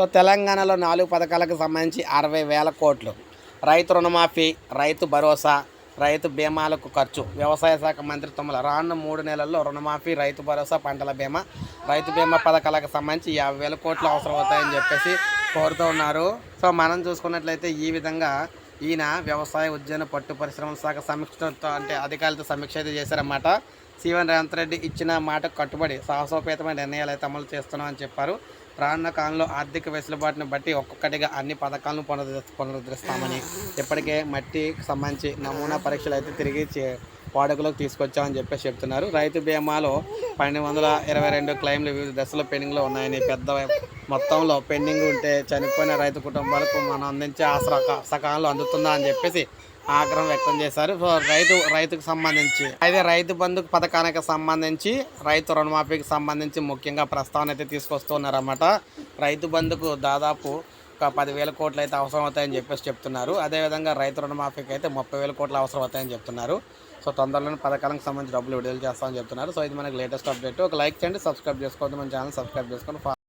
So తెలంగాణలో నాలుగు పథకాలకు సంబంధించి అరవై వేల కోట్లు. రైతు రుణమాఫీ రైతు భరోసా రైతు బీమాలకు ఖర్చు. వ్యవసాయ శాఖ మంత్రి తుమ్మల రానున్న మూడు నెలల్లో రుణమాఫీ రైతు భరోసా పంటల బీమా రైతు బీమా పథకాలకు సంబంధించి యాభై వేల కోట్లు అవసరం అవుతాయని చెప్పేసి కోరుతూ ఉన్నారు. సో మనం చూసుకున్నట్లయితే ఈ విధంగా ఈయన వ్యవసాయ ఉద్యాన పట్టు పరిశ్రమల శాఖ సమీక్షతో అంటే అధికారులతో సమీక్ష అయితే చేశారన్నమాట. సీఎం రేవంత్ రెడ్డి ఇచ్చిన మాట కట్టుబడి సాహసోపేతమైన నిర్ణయాలు అయితే అమలు చేస్తున్నామని చెప్పారు. రానున్న కాలంలో ఆర్థిక వెసులుబాటును బట్టి ఒక్కొక్కటిగా అన్ని పథకాలను పునరుద్ధ పునరుద్ధరిస్తామని ఇప్పటికే మట్టికి సంబంధించి నమూనా పరీక్షలు అయితే తిరిగి చే- వాడుకలోకి తీసుకొచ్చామని చెప్పేసి చెప్తున్నారు. రైతు బీమాలో పన్నెండు వందల ఇరవై రెండు క్లెయిమ్లు వివిధ దశలో పెండింగ్లో ఉన్నాయని పెద్ద మొత్తంలో పెండింగ్ ఉంటే చనిపోయిన రైతు కుటుంబాలకు మనం అందించే ఆ సకాలంలో అందుతుందా అని చెప్పేసి ఆగ్రహం వ్యక్తం చేశారు. సో రైతు రైతుకు సంబంధించి. అయితే రైతు బంధు పథకానికి సంబంధించి రైతు రుణమాఫీకి సంబంధించి ముఖ్యంగా ప్రస్తావన అయితే తీసుకొస్తున్నారన్నమాట. రైతు బంధుకు దాదాపు ఒక పదివేల కోట్లు అయితే అవసరం అవుతాయని చెప్పేసి చెప్తున్నారు. అదేవిధంగా రైతు రుణమాఫీకి అయితే ముప్పై వేల కోట్లు అవసరం అవుతాయని చెప్తున్నారు. సో తొందరలోనే పథకాలకు సంబంధించి డబ్బులు విడుదల చేస్తామని చెప్తున్నారు. సో ఇది మనకి లేటెస్ట్ అప్డేట్. ఒక లైక్ చేయండి సబ్స్క్రైబ్ చేసుకోవద్దు. మన ఛానల్ సబ్స్క్రైబ్ చేసుకోండి